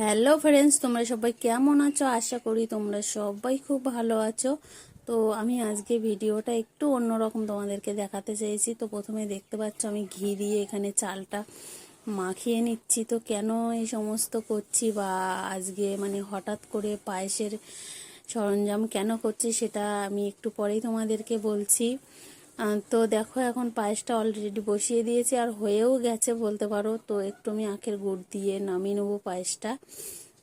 Hello friends তোমরা সবাই কেমন আছো? আশা করি তোমরা সবাই খুব ভালো আছো। তো আমি আজকে ভিডিওটা একটু অন্যরকম তোমাদেরকে দেখাতে চেয়েছি তো প্রথমে দেখতে পাচ্ছ আমি ঘি দিয়ে এখানে চালটা মাখিয়ে নিচ্ছি। তো কেন এই সমস্ত করছি বা আজকে মানে হঠাৎ করে পায়েসের সরঞ্জাম কেন করছি সেটা আমি একটু পরেই তোমাদেরকে বলছি। তো দেখো এখন পায়েসটা অলরেডি বসিয়ে দিয়েছি আর হয়েও গেছে বলতে পারো। তো একটু আমি আখের গুড় দিয়ে নামিয়ে নেব পায়েসটা।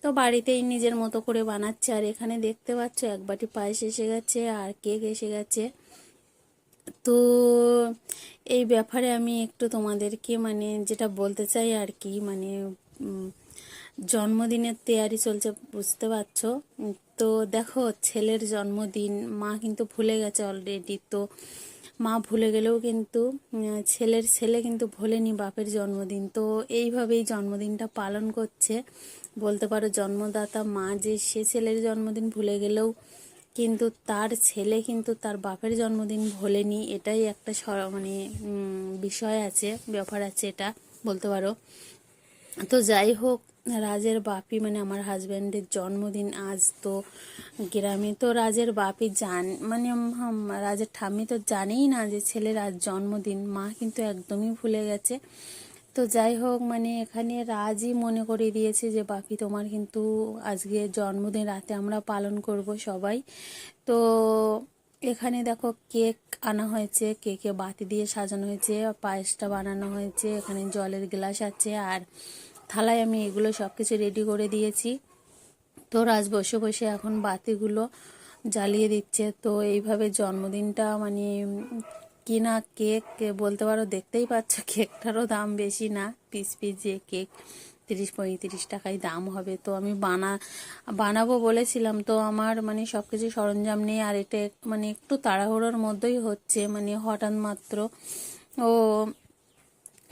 তো বাড়িতেই নিজের মতো করে বানাচ্ছে আর এখানে দেখতে পাচ্ছ এক বাটি পায়েস এসে গেছে আর কেক এসে গেছে। তো এই ব্যাপারে আমি একটু তোমাদেরকে মানে যেটা বলতে চাই আর কি মানে জন্মদিনের তৈয়ারি চলছে, বুঝতে পারছ? তো দেখো, ছেলের জন্মদিন, মা কিন্তু ভুলে গেছে অলরেডি তো মা ভুলে গেলেও কিন্তু ছেলের ছেলে কিন্তু ভোলেনি বাপের জন্মদিন। তো এইভাবেই জন্মদিনটা পালন করছে। বলতে পারো জন্মদাতা মা যে সে ছেলের জন্মদিন ভুলে গেলেও কিন্তু তার ছেলে কিন্তু তার বাপের জন্মদিন ভোলেনি। এটাই একটা মানে বিষয় আছে, ব্যাপার আছে এটা, বলতে পারো। তো যাই হোক রাজের বাপি মানে আমার হাজব্যান্ডের জন্মদিন আজ তো গ্রামে। তো রাজের বাপি জান মানে রাজের ঠাম্মি তো জানেই না যে ছেলের আজ জন্মদিন। মা কিন্তু একদমই ভুলে গেছে। তো যাই হোক মানে এখানে রাজই মনে করিয়ে দিয়েছে যে, বাপি, তোমার কিন্তু আজকে জন্মদিন, রাতে আমরা পালন করব সবাই। তো এখানে দেখো কেক আনা হয়েছে, কেকে বাতি দিয়ে সাজানো হয়েছে, পায়েসটা বানানো হয়েছে, এখানে জলের গ্লাস আছে, আর থালায় আমি এগুলো সব কিছু রেডি করে দিয়েছি। তো রাজ বসে বসে এখন বাতিগুলো জ্বালিয়ে দিচ্ছে। তো এইভাবে জন্মদিনটা মানে কিনা কেক বলতে পারো, দেখতেই পাচ্ছ কেকটারও দাম বেশি না। পিস পিস যে কেক তিরিশ পঁয়ত্রিশ টাকায় দাম হবে। তো আমি বানা, বানাবো বলেছিলাম। তো আমার মানে সব কিছু সরঞ্জাম নেই আর এটা মানে একটু তাড়াহুড়োর মধ্যেই হচ্ছে। মানে হঠাৎ মাত্র ও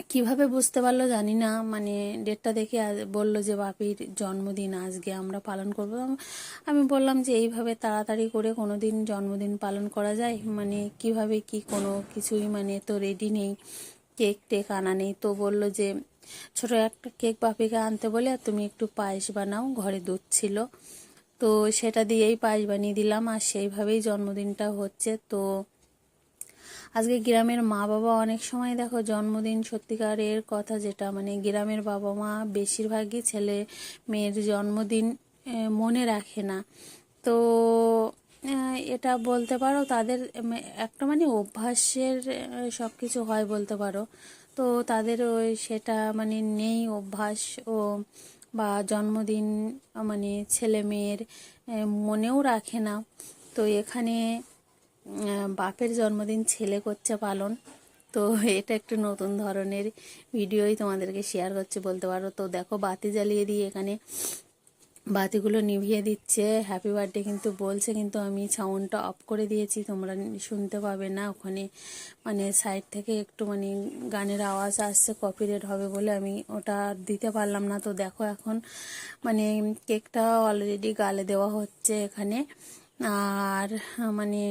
কীভাবে বুঝতে পারল জানি না। মানে ডেটটা দেখে বলল যে, বাপির জন্মদিন আজকে আমরা পালন করব। আমি বললাম যে, এইভাবে তাড়াতাড়ি করে কোনো দিন জন্মদিন পালন করা যায়? মানে কীভাবে কি কোনো কিছুই মানে তো রেডি নেই, কেক টেক আনা নেই। তো বলল যে, ছোট একটা কেক বাপিকে আনতে বলে, আর তুমি একটু পায়েস বানাও, ঘরে দুধ ছিল। তো সেটা দিয়েই পায়েস বানিয়ে দিলাম। আর সেইভাবেই জন্মদিনটা হচ্ছে। তো আজকে গ্রামের মা বাবা অনেক সময় দেখো জন্মদিন সত্যিকারের কথা যেটা মানে গ্রামের বাবা মা বেশিরভাগই ছেলে মেয়ের জন্মদিন মনে রাখে না। তো এটা বলতে পারো তাদের একটা মানে অভ্যাসের সব কিছু হয় বলতে পারো। তো তাদের ওই সেটা মানে নেই অভ্যাস ও, বা জন্মদিন মানে ছেলে মেয়ের মনেও রাখে না। তো এখানে বাপের জন্মদিন ছেলে করছে পালন। তো এটা একটু নতুন ধরনের ভিডিওই তোমাদেরকে শেয়ার করছে, বলতে পারো। তো দেখো, বাতি জ্বালিয়ে দিয়ে এখানে বাতিগুলো নিভিয়ে দিচ্ছে। হ্যাপি বার্থডে কিন্তু বলছে, কিন্তু আমি সাউন্ডটা অফ করে দিয়েছি। তোমরা শুনতে পাবে না, ওখানে মানে সাইড থেকে একটু মানে গানের আওয়াজ আসছে কপিরেট হবে বলে আমি ওটা দিতে পারলাম না। তো দেখো এখন মানে কেকটা অলরেডি গালে দেওয়া হচ্ছে এখানে। আর মানে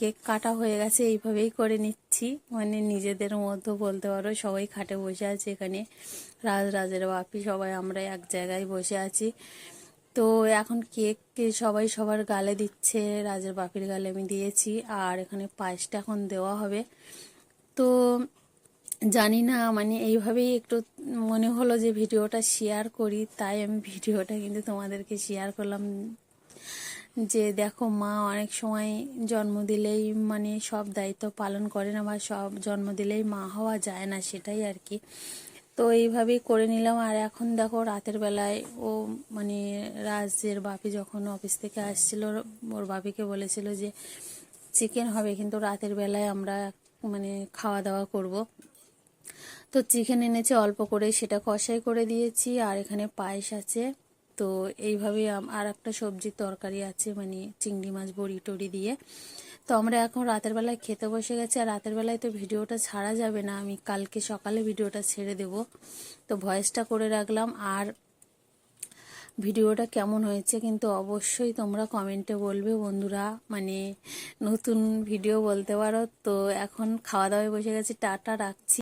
কেক কাটা হয়ে গেছে, এইভাবেই করে নিচ্ছি। মানে নিজেদের মধ্যে বলতে পারো, সবাই খাটে বসে আছে এখানে। রাজ, রাজের বাপি সবাই, আমরা এক জায়গায় বসে আছি। তো এখন কেক সবাই সবার গালে দিচ্ছে, রাজের বাপির গালে আমি দিয়েছি। আর এখানে পায়েসটা এখন দেওয়া হবে। তো জানি না মানে এইভাবেই একটু মনে হলো যে ভিডিওটা শেয়ার করি, তাই আমি ভিডিওটা কিন্তু তোমাদেরকে শেয়ার করলাম। যে দেখো মা অনেক সময় জন্ম দিলেই মানে সব দায়িত্ব পালন করে না বা সব জন্ম দিলেই মা হওয়া যায় না সেটাই আর কি। তো এইভাবেই করে নিলাম। আর এখন দেখো রাতের বেলায় ও মানে রাজের বাপি যখন অফিস থেকে আসছিল, ওর বাপিকে বলেছিল যে চিকেন হবে, কিন্তু রাতের বেলায় আমরা মানে খাওয়া দাওয়া করব। তো চিকেন এনেছে, অল্প করে সেটা কষাই করে দিয়েছি। আর এখানে পায়েস আছে। তো এইভাবে আর একটা সবজির তরকারি আছে মানে চিংড়ি মাছ বড়ি টড়ি দিয়ে। তো আমরা এখন রাতের বেলায় খেতে বসে গেছি, আর রাতের বেলায় তো ভিডিওটা ছাড়া যাবে না। আমি কালকে সকালে ভিডিওটা ছেড়ে দেব। তো ভয়েসটা করে রাখলাম, আর ভিডিওটা কেমন হয়েছে কিন্তু অবশ্যই তোমরা কমেন্টে বলবে বন্ধুরা। মানে নতুন ভিডিও বলতে পারো। তো এখন খাওয়া দাওয়ায় বসে গেছি, টাটা, রাখছি।